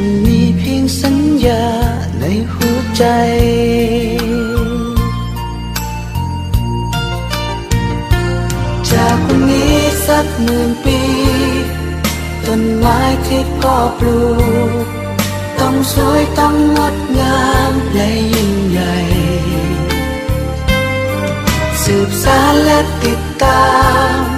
จะมีเพียงสัญญาในหัวใจ จากวันนี้สักหมื่นปี ต้นไม้ที่พ่อปลูก ต้องสวยต้องงดงามและยิ่งใหญ่ สืบสารและติดตาม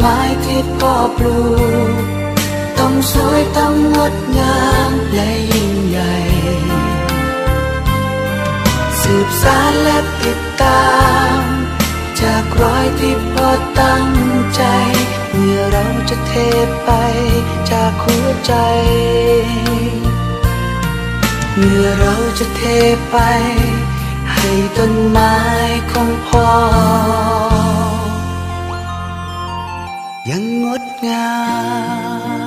ไม้ที่พ่อปลูกต้องสวยต้องงดงามและยิ่งใหญ่ สืบสารและติดตาม จากรอยที่พ่อตั้งใจเมื่อเราจะเทไปจากหัวใจ เมื่อเราจะเทไป ให้ต้นไม้ของพ่อ yang ngọt ngào